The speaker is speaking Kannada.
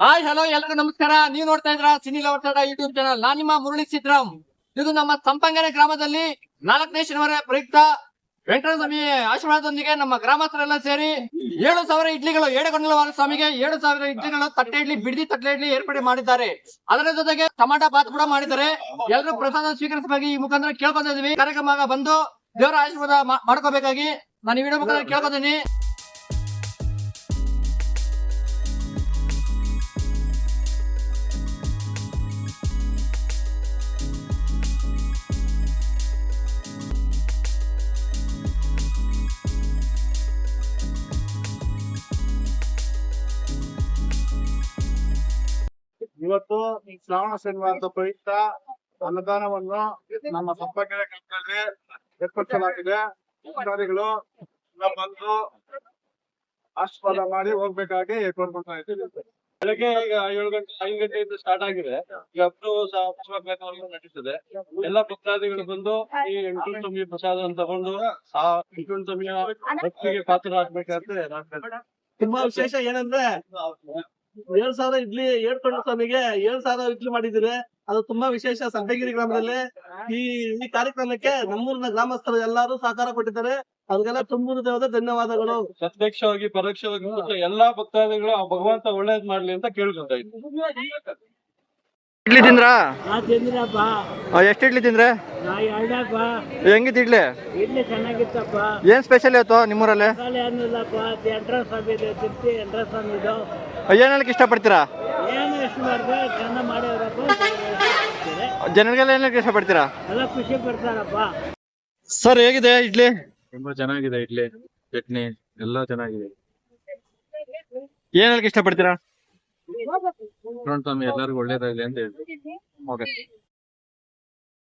ಹಾಯ್ ಹಲೋ ಎಲ್ರಿಗೂ ನಮಸ್ಕಾರ. ನೀವು ನೋಡ್ತಾ ಇದ್ರ ಸಿನಿ ಲವರ್ಸಡ ಯೂಟ್ಯೂಬ್ ಚಾನಲ್ ನಾನ್ ನಿಮ್ಮ ಮುರಳಿ ಸಿದ್ರಾಮ್. ಇದು ನಮ್ಮ ಸಂಪಂಗನೆ ಗ್ರಾಮದಲ್ಲಿ ನಾಲ್ಕನೇ ಶನಿವಾರ ಪ್ರಯುಕ್ತ ವೆಂಕಟಸ್ವಾಮಿ ಆಶೀರ್ವಾದದೊಂದಿಗೆ ನಮ್ಮ ಗ್ರಾಮಸ್ಥರೆಲ್ಲ ಸೇರಿ ಏಳು ಸಾವಿರ ಇಡ್ಲಿಗಳು ಏಡಗೊಂಡಲವಾರ ಸ್ವಾಮಿಗೆ ಏಳು ಸಾವಿರ ಇಡ್ಲಿಗಳು ತಟ್ಟೆ ಇಡ್ಲಿ, ಬಿಡದಿ ತಟ್ಟೆ ಇಡ್ಲಿ ಏರ್ಪಡೆ ಮಾಡಿದ್ದಾರೆ. ಅದರ ಜೊತೆಗೆ ಟಮಾಟ ಬಾತ್ ಕೂಡ ಮಾಡಿದ್ದಾರೆ. ಎಲ್ಲರೂ ಪ್ರಸಾದ ಸ್ವೀಕರಿಸಬೇಕಾಗಿ ಈ ಮುಖಾಂತರ ಕೇಳ್ಕೊತಾ ಕಾರ್ಯಕ್ರಮ ಬಂದು ದೇವರ ಆಶೀರ್ವಾದ ಮಾಡ್ಕೋಬೇಕಾಗಿ. ನಾನು ಈ ವಿಡಿಯೋ ಮುಖಾಂತರ ಕೇಳ್ಕೊತೀನಿ. ಇವತ್ತು ಶ್ರಾವಣ ಶನಿವಾರದ ಪ್ರಯುಕ್ತ ಅನುದಾನವನ್ನು ನಮ್ಮ ಸಂಪರ್ಕದ ಕಟ್ಟಲ್ಲಿ ಏರ್ಪಡಿಸಲಾಗಿದೆ. ಅಧಿಕಾರಿಗಳು ಬಂದು ಆಶೀರ್ವಾದ ಮಾಡಿ ಹೋಗ್ಬೇಕಾಗಿ ಏರ್ಪಡ್ಕೊಳ್ತಾ ಇದ್ದೀವಿ. ಬೆಳಗ್ಗೆ ಈಗ ಏಳು ಗಂಟೆ ಐದು ಗಂಟೆಯಿಂದ ಸ್ಟಾರ್ಟ್ ಆಗಿದೆ. ಈಗ ಹತ್ತು ಪುಷ್ಪವರೆಗೂ ನಡೀತದೆ. ಎಲ್ಲ ಭಕ್ತಾದಿಗಳು ಬಂದು ಈ ಎಂಟು ತೊಂಬಿ ಪ್ರಸಾದ ತಗೊಂಡು ಆ ಎಂಟು ತೊಂಬಿಯ ಭಕ್ತಿಗೆ ಪಾತ್ರರಾಗಬೇಕಂತ ಆಗ್ಬೇಕಂತ ತುಂಬಾ ವಿಶೇಷ ಏನಂದ್ರೆ ಏಳ್ ಸಾವಿರ ಇಡ್ಲಿ ಏಳ್ಕೊಂಡು ಸ್ವಾಮಿಗೆ, ಏಳ್ ಸಾವಿರ ಇಡ್ಲಿ ಮಾಡಿದಿರಿ ಅದು ತುಂಬಾ ವಿಶೇಷ ಸಂಪಗಿರಿ ಗ್ರಾಮದಲ್ಲಿ. ಈ ಈ ಕಾರ್ಯಕ್ರಮಕ್ಕೆ ನಮ್ಮೂರಿನ ಗ್ರಾಮಸ್ಥರು ಎಲ್ಲರೂ ಸಹಕಾರ ಕೊಟ್ಟಿದ್ದಾರೆ. ಅವ್ರಿಗೆಲ್ಲ ತುಂಬೂರು ದೇವದ ಧನ್ಯವಾದಗಳು. ಪ್ರತ್ಯಕ್ಷವಾಗಿ, ಪರೋಕ್ಷವಾಗಿ ಎಲ್ಲಾ ಭಕ್ತಾದಿಗಳು ಆ ಭಗವಂತ ಒಳ್ಳೇದ್ ಮಾಡ್ಲಿ ಅಂತ ಕೇಳ್ಕೊಂತ ಇದ್ದೀನಿ ಇಡ್ಲಿ ತಿಂದ್ರಾ? ಎಷ್ಟು ಇಡ್ಲಿ ತಿಂದ್ರೆ? ಹೆಂಗಿತ್ತು ಇಡ್ಲಿ? ಇಡ್ಲಿ ಚೆನ್ನಾಗಿತ್ತಪ್ಪ. ಏನ್ ಸ್ಪೆಷಲ್ ಇವತ್ತು ನಿಮ್ಮೂರಲ್ಲಿ? ಮಸಾಲೆ ಏನಿಲ್ಲಪ್ಪ ಎಂಟ್ರ ಸ್ವಾಮಿ ಇದೆ ತಿರ್ತಿ ಎಂಟ್ರ ಸ್ವಾಮಿ ಇದು ಏನ್ ಹೇಳಕ್ ಇಷ್ಟಪಡ್ತೀರಾ ಜನರಿಗೆಲ್ಲ ಏನಕ್ಕೆ ಇಷ್ಟಪಡ್ತೀರಾ? ಎಲ್ಲ ಖುಷಿ ಪಡ್ತಾರಪ್ಪ. ಸರ್ ಹೇಗಿದೆ ಇಡ್ಲಿ? ತುಂಬಾ ಚೆನ್ನಾಗಿದೆ ಇಡ್ಲಿ ಚಟ್ನಿ ಎಲ್ಲಾ ಚೆನ್ನಾಗಿದೆ. ಏನಕ್ಕೆ ಹೇಳಕ್ ಇಷ್ಟಪಡ್ತೀರಾ ಸ್ವಾಮಿ ಎಲ್ಲರಿಗೂ ಒಳ್ಳೇದಾಗಲಿ ಅಂತ ಹೇಳ್ತೀನಿ ಓಕೆ